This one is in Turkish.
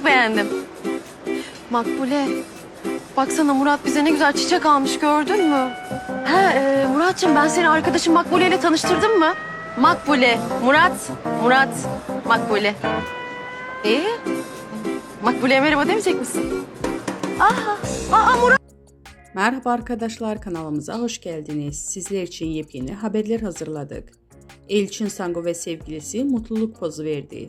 çok beğendim. Makbule, baksana Murat bize ne güzel çiçek almış gördün mü? He e, Muratcığım ben seni arkadaşım Makbule ile tanıştırdım mı? Makbule, Murat, Murat, Makbule. İyi. Makbule'ye merhaba demeyecek misin? Aha, aa Murat. Merhaba arkadaşlar kanalımıza hoş geldiniz. Sizler için yepyeni haberler hazırladık. Elçin Sango ve sevgilisi mutluluk pozu verdi.